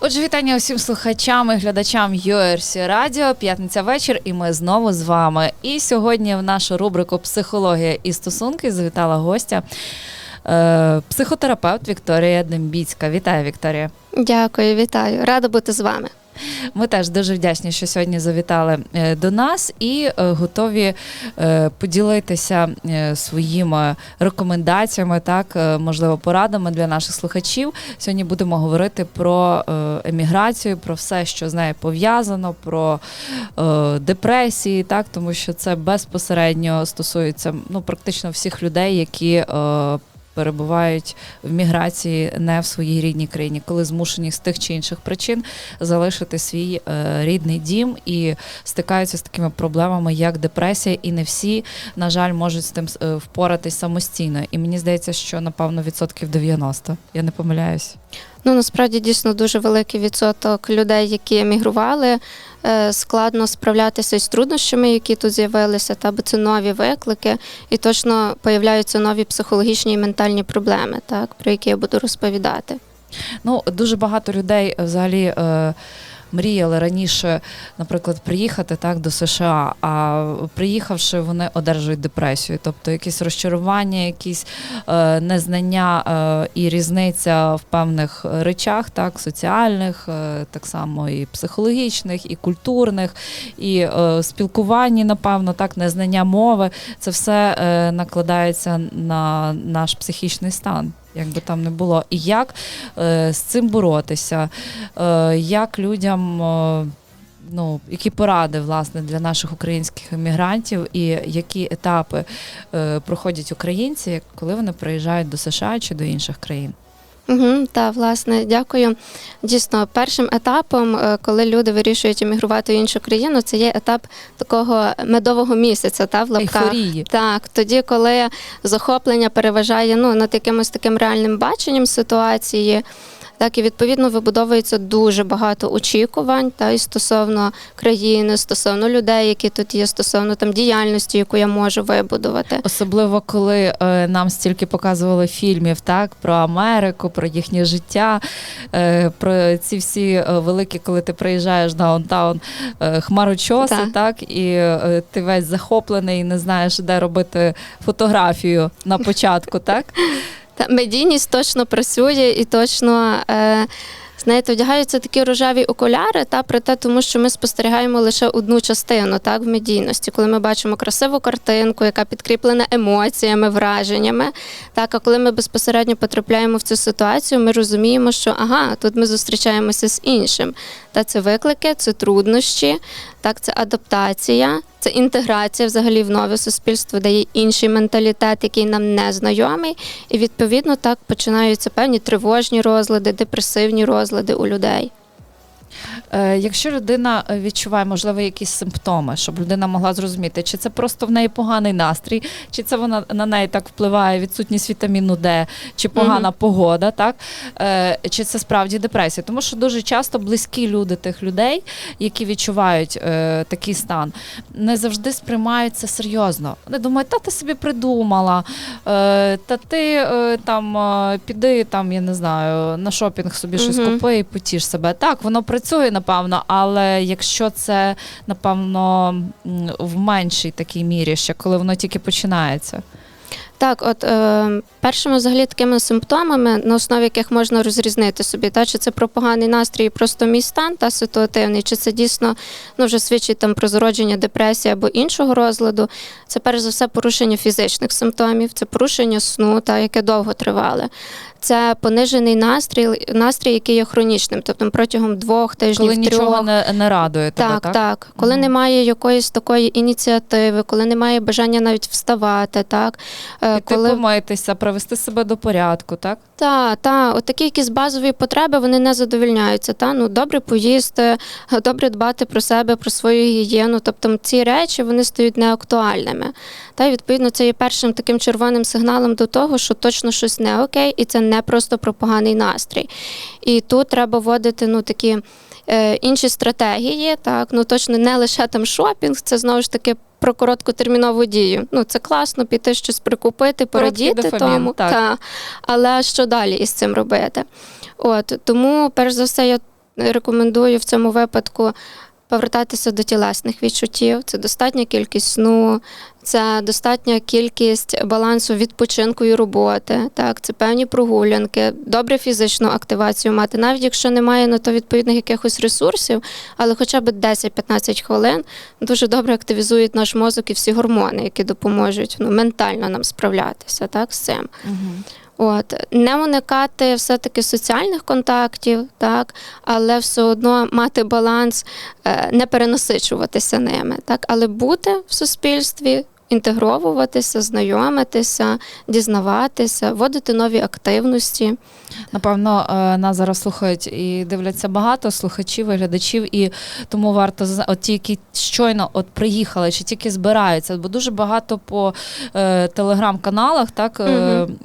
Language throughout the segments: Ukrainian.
Отже, вітання усім слухачам і глядачам URC Радіо. П'ятниця вечір, і ми знову з вами. І сьогодні в нашу рубрику Психологія і стосунки завітала гостя. е, Психотерапевт Вікторія Дембіцька. Вітаю, Вікторія. Дякую, вітаю. Рада бути з вами. Ми теж дуже вдячні, що сьогодні завітали е, до нас і е, готові е, поділитися своїми рекомендаціями, так можливо, порадами для наших слухачів. Сьогодні будемо говорити про еміграцію, про все, що з нею пов'язано, про депресії, так тому що це безпосередньо стосується ну практично всіх людей, які. Перебувають в міграції не в своїй рідній країні, коли змушені з тих чи інших причин залишити свій е, рідний дім і стикаються з такими проблемами, як депресія, і не всі, на жаль, можуть з тим е, впоратись самостійно. І мені здається, що напевно відсотків 90. Я не помиляюсь. Ну насправді дійсно дуже великий відсоток людей, які емігрували. е, Складно справлятися із труднощами, які тут з'явилися, та бо це нові виклики, і точно появляються нові психологічні і ментальні проблеми, так про які я буду розповідати. Ну, дуже багато людей е, взагалі. Е, Мріяли раніше, наприклад, приїхати так до США, а приїхавши, вони одержують депресію, тобто якісь розчарування, якісь е, незнання е, і різниця в певних речах, так соціальних, е, так само і психологічних, і культурних, і е, спілкуванні, напевно, так, незнання мови. Це все е, накладається на наш психічний стан. Як би там не було, і як е, з цим боротися, е, як людям, е, ну які поради власне для наших українських емігрантів, і які етапи е, проходять українці, коли вони приїжджають до США чи до інших країн? Угу, та власне, дякую. Дійсно, першим етапом, е, коли люди вирішують емігрувати в іншу країну, це є етап такого медового місяця, та в лапках. Ейфорії. Так, тоді, коли захоплення переважає ну, над якимось таким реальним баченням ситуації. Так, і відповідно вибудовується дуже багато очікувань та і стосовно країни, стосовно людей, які тут є, стосовно там діяльності, яку я можу вибудувати. Особливо коли е, нам стільки показували фільмів, так про Америку, про їхнє життя, е, про ці всі е, великі, коли ти приїжджаєш даунтаун е, хмарочоси, Так. так і е, ти весь захоплений, і не знаєш, де робити фотографію на початку, так Та медійність точно працює і точно. Е, Знаєте, одягаються такі рожеві окуляри, та проте, тому що ми спостерігаємо лише одну частину так, в медійності, коли ми бачимо красиву картинку, яка підкріплена емоціями, враженнями. Так, а коли ми безпосередньо потрапляємо в цю ситуацію, ми розуміємо, що ага, тут ми зустрічаємося з іншим. Та це виклики, це труднощі, так, це адаптація, це інтеграція взагалі в нове суспільство, де є інший менталітет, який нам не знайомий. І відповідно так починаються певні тривожні розлади, депресивні розлади у людей. Е, Якщо людина е, відчуває, можливо, якісь симптоми, щоб людина могла зрозуміти, чи це просто в неї поганий настрій, чи це вона на неї так впливає відсутність вітаміну Д, чи погана погода, так Е, чи це справді депресія? Тому що дуже часто близькі люди тих людей, які відчувають е, такий стан, не завжди сприймають це серйозно. Вони думають, та ти собі придумала, е, та ти е, там е, піди там, я не знаю, на шопінг собі щось купи і потіш себе. Так, воно працює, напевно, але якщо це, напевно, в меншій такій мірі, ще коли воно тільки починається. Так, от е, першими взагалі такими симптомами, на основі яких можна розрізнити собі, та чи це про поганий настрій, просто мій стан та ситуативний, чи це дійсно ну, вже свідчить там про зародження депресії або іншого розладу. Це перш за все порушення фізичних симптомів, це порушення сну, та яке довго тривале. Це понижений настрій, настрій, який є хронічним, тобто протягом двох тижнів Коли трьох. нічого не, не радує тебе, Так, так? так. Коли Мгм. немає якоїсь такої ініціативи, коли немає бажання навіть вставати, так Е, Піти коли помитися, привести себе до порядку, так? Та, та, от такі якісь базові потреби вони не задовільняються. Та ну добре поїсти, добре дбати про себе, про свою гігієну. Тобто ці речі вони стають неактуальними. Та й відповідно це є першим таким червоним сигналом до того, що точно щось не окей, і це не просто про поганий настрій. І тут треба вводити ну такі. Е, Інші стратегії, так ну точно не лише там шопінг, це знову ж таки про короткотермінову дію. Ну це класно піти щось прикупити, порадіти дофамін, тому. так. Та. Але що далі із цим робити? От тому, перш за все, я рекомендую в цьому випадку повертатися до тілесних відчуттів. Це достатня кількість сну, це достатня кількість балансу відпочинку і роботи. Так, це певні прогулянки, добре фізичну активацію мати, навіть якщо немає на то відповідних якихось ресурсів, але хоча б 10-15 хвилин дуже добре активізують наш мозок і всі гормони, які допоможуть ну, ментально нам справлятися так, з цим. От. Не уникати все-таки соціальних контактів, так, але все одно мати баланс, е, не перенасичуватися ними, так, але бути в суспільстві, інтегровуватися, знайомитися, дізнаватися, вводити нові активності. Напевно, е, нас зараз слухають і дивляться багато слухачів і глядачів, і тому варто от ті, які щойно от приїхали, чи тільки збираються, бо дуже багато по е, телеграм-каналах, так е,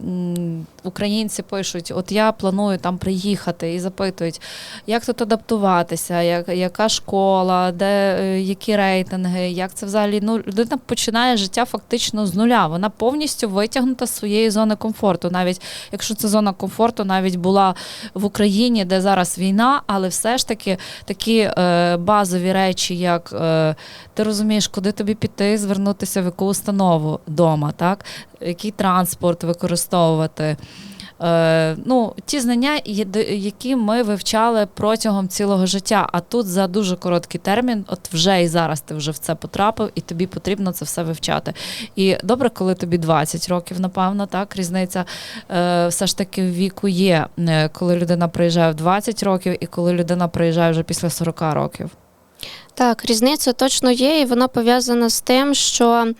м, українці пишуть: от я планую там приїхати і запитують, як тут адаптуватися, як, яка школа, де е, які рейтинги, як це взагалі? Ну людина починає життя фактично з нуля. Вона повністю витягнута з своєї зони комфорту, навіть якщо ця зона комфорту навіть була в Україні, де зараз війна, але все ж таки такі е, базові речі, як е, ти розумієш, куди тобі піти, звернутися в яку установу вдома, так? Який транспорт використовувати. Е, ну, ті знання, які ми вивчали протягом цілого життя. А тут за дуже короткий термін, от вже і зараз ти вже в це потрапив, і тобі потрібно це все вивчати. І добре, коли тобі 20 років, напевно, так, різниця е, все ж таки в віку є, е, коли людина приїжджає в 20 років і коли людина приїжджає вже після 40 років. Так, різниця точно є, і вона пов'язана з тим, що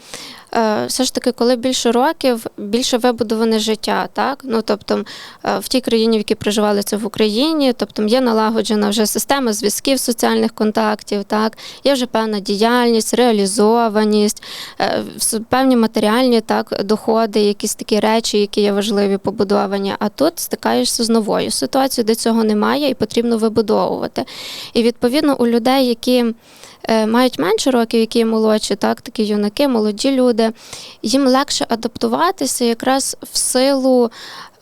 все ж таки, коли більше років, більше вибудоване життя, так? Ну тобто е, в тій країні, в якій проживали це в Україні, тобто є налагоджена вже система зв'язків, соціальних контактів, так, є вже певна діяльність, реалізованість, е, певні матеріальні так, доходи, якісь такі речі, які є важливі побудовані. А тут стикаєшся з новою ситуацією, де цього немає, і потрібно вибудовувати. І відповідно у людей, які е, мають менше років, які молодші, так, такі юнаки, молоді люди, їм легше адаптуватися якраз в силу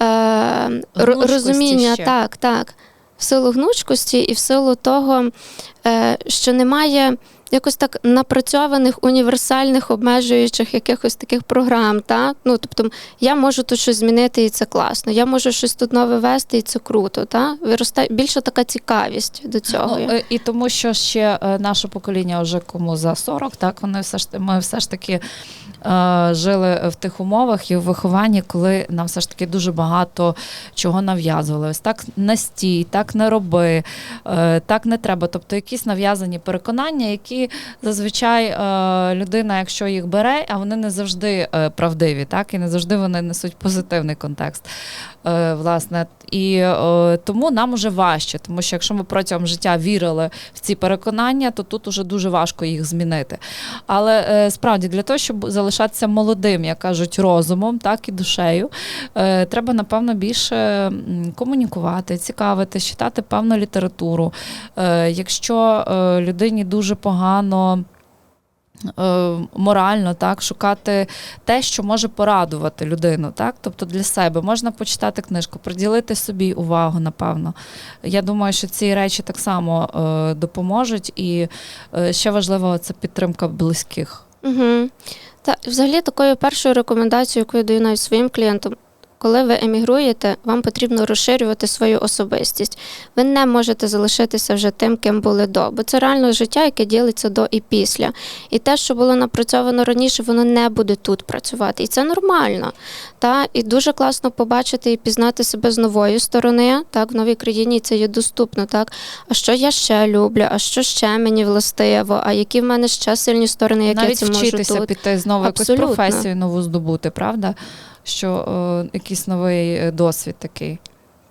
е, розуміння, ще. так, так, в силу гнучкості і в силу того, е, що немає. Якось так напрацьованих універсальних обмежуючих якихось таких програм, так? Ну тобто я можу тут щось змінити, і це класно. Я можу щось тут нове вести, і це круто. Та? Виростає більше така цікавість до цього. Ну, е, і тому, що ще е, наше покоління, вже кому за 40, так вони все ж ми все ж таки жили в тих умовах і в вихованні, коли нам все ж таки дуже багато чого нав'язували. Ось так не стій, так не роби, е, так не треба. Тобто якісь нав'язані переконання, які зазвичай е, людина, якщо їх бере, а вони не завжди е, правдиві, так і не завжди вони несуть позитивний контекст. Е, власне, і е, тому нам уже важче, тому що якщо ми протягом життя вірили в ці переконання, то тут уже дуже важко їх змінити. Але е, справді для того, щоб залишатися молодим, як кажуть, розумом, так і душею, е, треба напевно більше комунікувати, цікавити, читати певну літературу. Е, якщо е, людині дуже погано. Морально так шукати те, що може порадувати людину, так тобто для себе можна почитати книжку, приділити собі увагу, напевно. Я думаю, що ці речі так само допоможуть, і ще важливо це підтримка близьких. Угу. Та взагалі такою першою рекомендацією, яку я даю навіть своїм клієнтам. Коли ви емігруєте, вам потрібно розширювати свою особистість. Ви не можете залишитися вже тим, ким були до, бо це реально життя, яке ділиться до і після. І те, що було напрацьовано раніше, воно не буде тут працювати. І це нормально. Та? І дуже класно побачити і пізнати себе з нової сторони. Так, в новій країні це є доступно. Так? А що я ще люблю, а що ще мені властиво, а які в мене ще сильні сторони, як Навіть я це можу тут. піти знову якусь професію нову здобути, правда? Що е, якийсь новий е, досвід такий.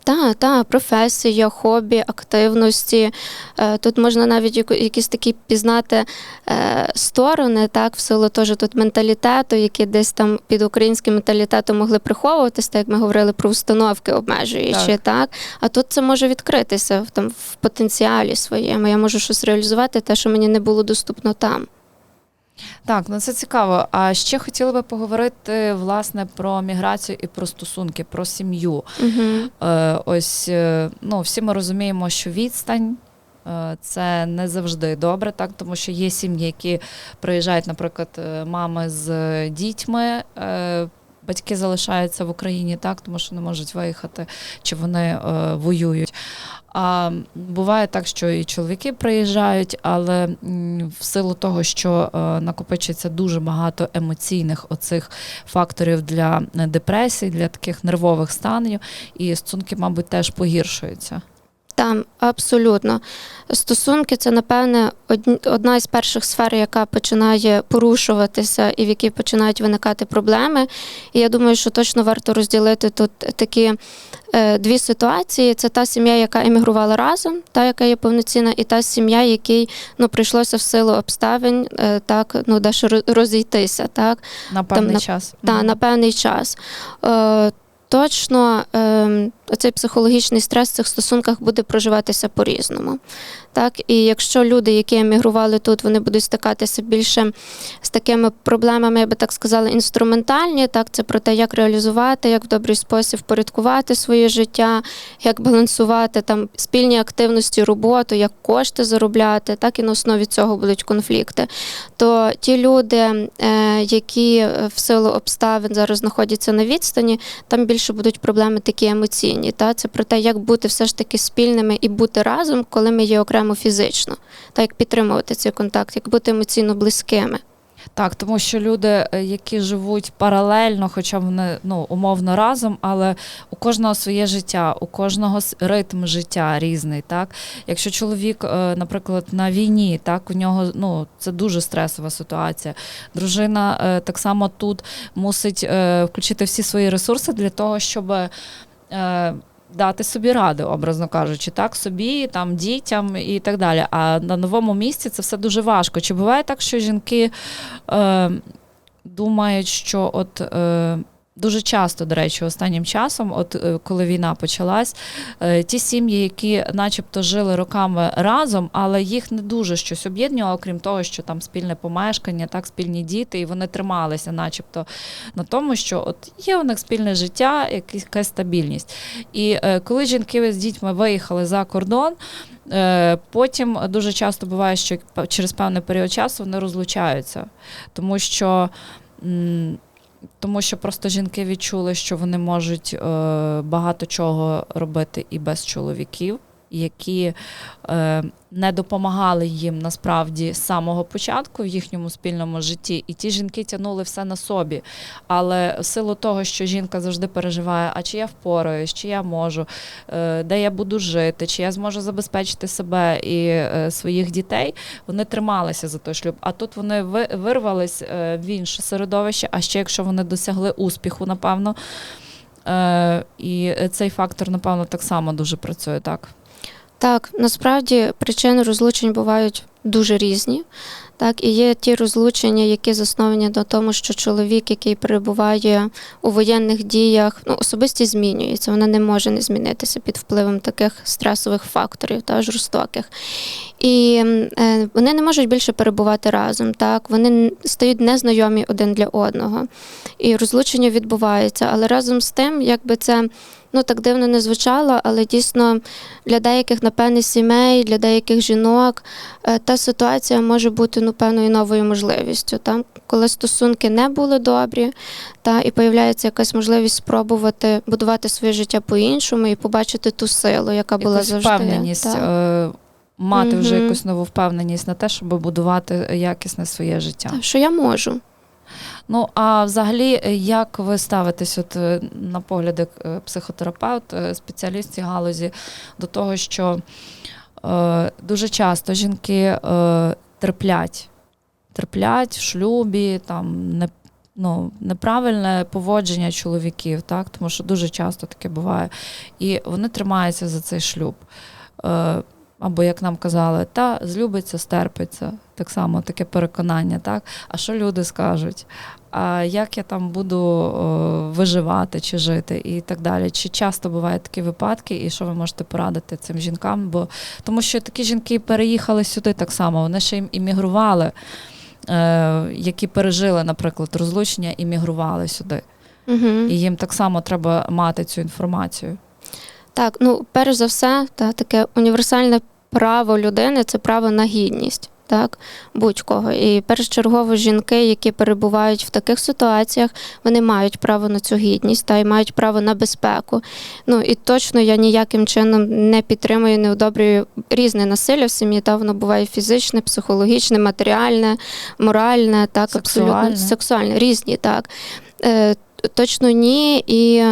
Так, так, професія, хобі, активності. Е, Тут можна навіть якісь такі пізнати е, сторони, так, в силу теж тут менталітету, які десь там під українським менталітетом могли приховуватися, так як ми говорили про установки обмежуючі, Так. так. А тут це може відкритися там, в потенціалі своєму. Я можу щось реалізувати, те, що мені не було доступно там. Так, ну це цікаво. А ще хотіла би поговорити власне про міграцію і про стосунки, про сім'ю. Угу. Е, ось е, ну, всі ми розуміємо, що відстань е, це не завжди добре, так тому що є сім'ї, які приїжджають, наприклад, е, мами з дітьми. Батьки залишаються в Україні так, тому що не можуть виїхати, чи вони е, воюють. А буває так, що і чоловіки приїжджають, але в силу того, що е, накопичується дуже багато емоційних оцих факторів для е, депресії, для таких нервових станів, і стосунки, мабуть, теж погіршуються. Там абсолютно стосунки це напевне одна із перших сфер, яка починає порушуватися і в якій починають виникати проблеми. І я думаю, що точно варто розділити тут такі е, дві ситуації: це та сім'я, яка емігрувала разом, та яка є повноцінна, і та сім'я, якій ну прийшлося в силу обставин е, так ну дещо розійтися, так На певний на- час. та на певний час. Е, точно е, цей психологічний стрес в цих стосунках буде проживатися по-різному. Так? І якщо люди, які емігрували тут, вони будуть стикатися більше з такими проблемами, я би так сказала, інструментальні, так, це про те, як реалізувати, як в добрий спосіб впорядкувати своє життя, як балансувати там спільні активності, роботу, як кошти заробляти, так і на основі цього будуть конфлікти. То ті люди, е, які в силу обставин зараз знаходяться на відстані, там більше будуть проблеми такі емоційні. Та? Це про те, як бути все ж таки спільними і бути разом, коли ми є окремо фізично, та як підтримувати цей контакт, як бути емоційно близькими. Так, тому що люди, е, які живуть паралельно, хоча вони ну умовно разом, але у кожного своє життя, у кожного ритм життя різний. Так, якщо чоловік, е, наприклад, на війні, так у нього ну це дуже стресова ситуація. Дружина е, так само тут мусить включити всі свої ресурси для того, щоб. Е, Дати собі ради, образно кажучи, так собі, там дітям і так далі. А на новому місці це все дуже важко. Чи буває так, що жінки е, думають, що от е, дуже часто, до речі, останнім часом, от е, коли війна почалась, е, ті сім'ї, які начебто жили роками разом, але їх не дуже щось об'єднувало, окрім того, що там спільне помешкання, так, спільні діти, і вони трималися, начебто, на тому, що от є у них спільне життя, якась стабільність. І е, коли жінки з дітьми виїхали за кордон. Потім дуже часто буває, що через певний період часу вони розлучаються, тому що, тому що просто жінки відчули, що вони можуть е, багато чого робити і без чоловіків, які е, не допомагали їм насправді з самого початку в їхньому спільному житті, і ті жінки тягнули все на собі. Але в силу того, що жінка завжди переживає, а чи я впораюсь, чи я можу, е, де я буду жити, чи я зможу забезпечити себе і е, своїх дітей, вони трималися за той шлюб. А тут вони ви- вирвались е, в інше середовище, а ще якщо вони досягли успіху, напевно. Е, І цей фактор, напевно, так само дуже працює, так. Так, насправді причини розлучень бувають дуже різні. Так, і є ті розлучення, які засновані на тому, що чоловік, який перебуває у воєнних діях, ну, особистість змінюється, вона не може не змінитися під впливом таких стресових факторів та жорстоких. І е, вони не можуть більше перебувати разом, так, вони стають незнайомі один для одного. І розлучення відбувається, але разом з тим, якби це ну так дивно не звучало, але дійсно для деяких, напевне, сімей, для деяких жінок е, та ситуація може бути ну, певною новою можливістю. Та? Коли стосунки не були добрі, та, і появляється якась можливість спробувати будувати своє життя по-іншому і побачити ту силу, яка була Якусь завжди. впевненість, та. е, мати вже якусь нову впевненість на те, щоб будувати якісне своє життя. Що я можу. Ну а взагалі, е, як ви ставитесь, от е, на погляди е, психотерапевт, спеціаліст цієї галузі, до того, що е, дуже часто жінки е, терплять, терплять в шлюбі, там не. Ну, неправильне поводження чоловіків, так, тому що дуже часто таке буває. І вони тримаються за цей шлюб. Е, або, як нам казали, та злюбиться, стерпиться. Так само таке переконання, так? А що люди скажуть? А як я там буду о, виживати чи жити і так далі? Чи часто бувають такі випадки, і що ви можете порадити цим жінкам? Бо тому що такі жінки переїхали сюди так само, вони ще ім іммігрували, е, які пережили, наприклад, розлучення, іммігрували сюди. Угу. І їм так само треба мати цю інформацію. Так, ну перш за все, та таке універсальне право людини це право на гідність. Так, будь-кого. І першочергово жінки, які перебувають в таких ситуаціях, вони мають право на цю гідність та й мають право на безпеку. Ну і точно я ніяким чином не підтримую, не одобрюю різне насилля в сім'ї. Та воно буває фізичне, психологічне, матеріальне, моральне, так Сексуальне. абсолютно сексуальне, різні, так. Точно ні, і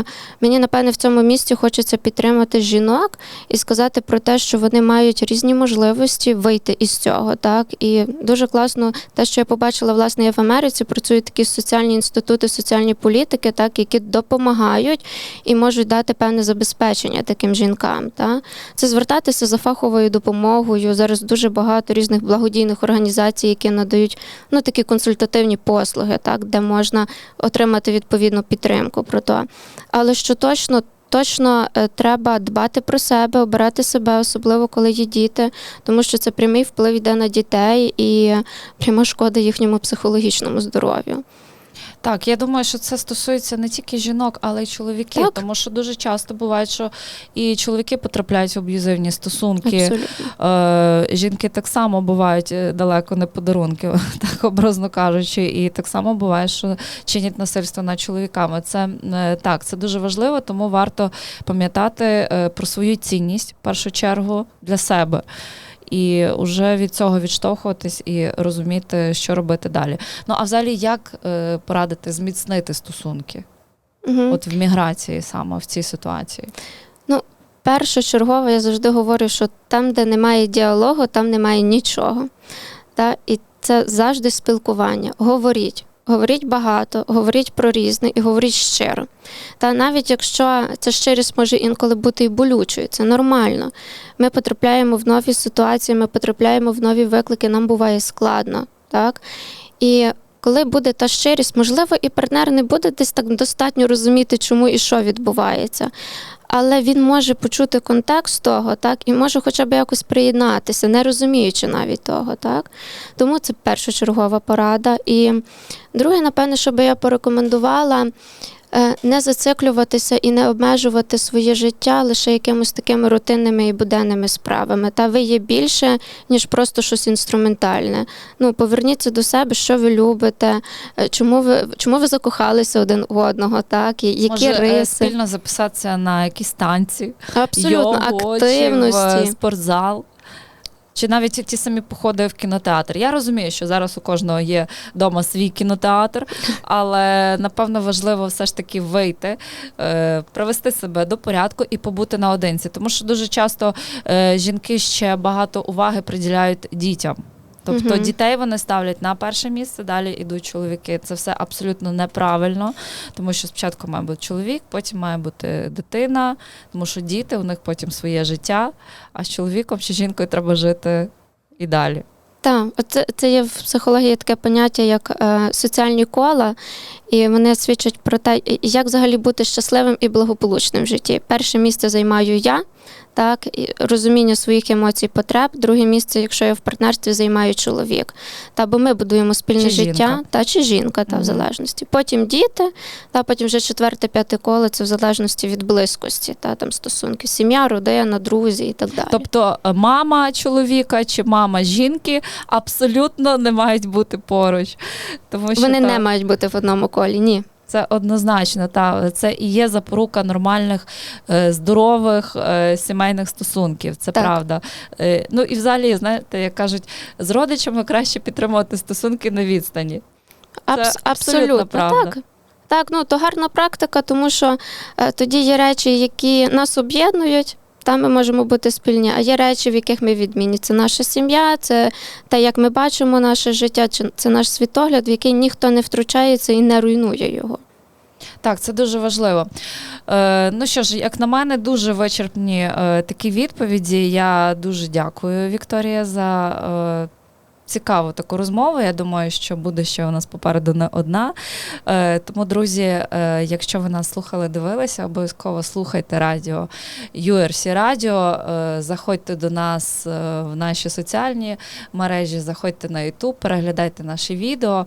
мені напевне в цьому місці хочеться підтримати жінок і сказати про те, що вони мають різні можливості вийти із цього. Так і дуже класно, те, що я побачила, власне, я в Америці працюють такі соціальні інститути, соціальні політики, так які допомагають і можуть дати певне забезпечення таким жінкам. Так? Це звертатися за фаховою допомогою. Зараз дуже багато різних благодійних організацій, які надають ну такі консультативні послуги, так де можна отримати відповідну підтримку про то. Але що точно. Точно е, треба дбати про себе, обирати себе, особливо коли є діти, тому що це прямий вплив йде на дітей і пряма шкода їхньому психологічному здоров'ю. Так, я думаю, що це стосується не тільки жінок, але й чоловіків, Так. тому що дуже часто буває, що і чоловіки потрапляють в аб'юзивні стосунки. Е, жінки так само бувають е, далеко не подарунки, так образно кажучи, і так само буває, що чинять насильство над чоловіками. Це е, так, це дуже важливо, тому варто пам'ятати е, про свою цінність в першу чергу для себе. І вже від цього відштовхуватись і розуміти, що робити далі. Ну а взагалі, як е, порадити зміцнити стосунки? Мгм. От в міграції саме в цій ситуації? Ну, Першочергово я завжди говорю, що там, де немає діалогу, там немає нічого. Та? І це завжди спілкування. Говоріть. Говоріть багато, говоріть про різне і говоріть щиро. Та навіть якщо ця щирість може інколи бути і болючою, це нормально. Ми потрапляємо в нові ситуації, ми потрапляємо в нові виклики, нам буває складно. Так? І коли буде та щирість, можливо, і партнер не буде десь так достатньо розуміти, чому і що відбувається. Але він може почути контекст того, так, і може хоча б якось приєднатися, не розуміючи навіть того, так. Тому це першочергова порада. І друге, напевне, що би я порекомендувала. Е, Не зациклюватися і не обмежувати своє життя лише якимось такими рутинними і буденними справами. Та ви є більше, ніж просто щось інструментальне. Ну, поверніться до себе, що ви любите, е, чому ви чому ви закохалися один в одного, так, і які Може, е, риси. спільно записатися на якісь танці, Абсолютно йогу, активності. чи в спортзал. Чи навіть ті самі походи в кінотеатр. Я розумію, що зараз у кожного є вдома свій кінотеатр, але напевно важливо все ж таки вийти, е, привести себе до порядку і побути наодинці. Тому що дуже часто е, жінки ще багато уваги приділяють дітям. Тобто Мгм. дітей вони ставлять на перше місце, далі йдуть чоловіки. Це все абсолютно неправильно, тому що спочатку має бути чоловік, потім має бути дитина, тому що діти у них потім своє життя, а з чоловіком чи жінкою треба жити і далі. Так, це, це є в психології таке поняття, як е, соціальні кола, і вони свідчать про те, як взагалі бути щасливим і благополучним в житті. Перше місце займаю я, так, і розуміння своїх емоцій, потреб. Друге місце, якщо я в партнерстві, займаю чоловік. Та, бо ми будуємо спільне Чи життя, жінка. та чи жінка, та в залежності. Потім діти, та потім вже четверте, п'яте коло, це в залежності від близькості, та там стосунки, сім'я, родина, друзі і так далі. Тобто е, мама чоловіка чи мама жінки абсолютно не мають бути поруч. Тому що Вони та- не мають бути в одному колі, ні. Це однозначно, та це і є запорука нормальних, е, здорових е, сімейних стосунків. Це Так. правда. Е, Ну і взагалі, знаєте, як кажуть, з родичами краще підтримувати стосунки на відстані. Абс- абсолютно абсолютно правда. так. Так, ну то гарна практика, тому що е, тоді є речі, які нас об'єднують. Там ми можемо бути спільні, а є речі, в яких ми відмінні. Це наша сім'я, це те, як ми бачимо наше життя, це наш світогляд, в який ніхто не втручається і не руйнує його. Так, це дуже важливо. Е, ну що ж, як на мене, дуже вичерпні е, такі відповіді. Я дуже дякую, Вікторія, за е, цікаву таку розмову. Я думаю, що буде ще у нас попереду не одна. Е, тому, друзі, е, якщо ви нас слухали, дивилися, обов'язково слухайте радіо URC Радіо. Е, заходьте до нас в наші соціальні мережі, заходьте на YouTube, переглядайте наші відео,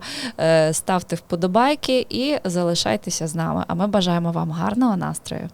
ставте вподобайки і залишайтеся з нами. А ми бажаємо вам гарного настрою.